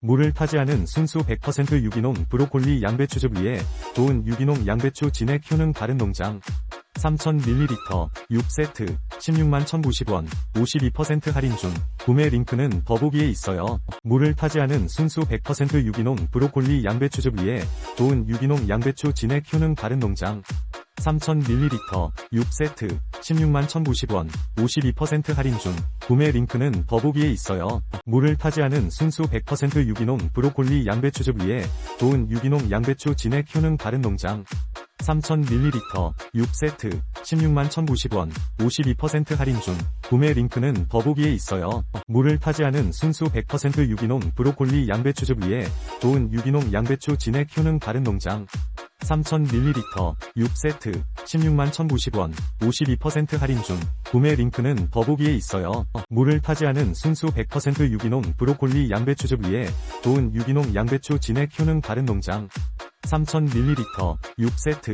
물을 타지 않은 순수 100% 유기농 브로콜리 양배추즙 위에 도은 유기농 양배추 진액 효능 바른 농장 3000ml 6세트 16만 1,090원 52% 할인 중 구매 링크는 더보기에 있어요. 물을 타지 않은 순수 100% 유기농 브로콜리 양배추즙 위에 도은 유기농 양배추 진액 효능 바른 농장 3000ml 6세트 16만 1,090원 52% 할인 중 구매 링크는 더보기에 있어요. 물을 타지 않은 순수 100% 유기농 브로콜리 양배추즙 위에 도은 유기농 양배추 진액 효능 바른 농장 3000ml 6세트 16만 1,090원 52% 할인 중 구매 링크는 더보기에 있어요. 물을 타지 않은 순수 100% 유기농 브로콜리 양배추즙 위에 도은 유기농 양배추 진액 효능 바른 농장 3000ml 6세트 16만 1,090원 52% 할인 중 구매 링크는 더보기에 있어요. 물을 타지 않은 순수 100% 유기농 브로콜리 양배추즙 위에 도은 유기농 양배추 진액 효능 바른 농장 3000ml 6세트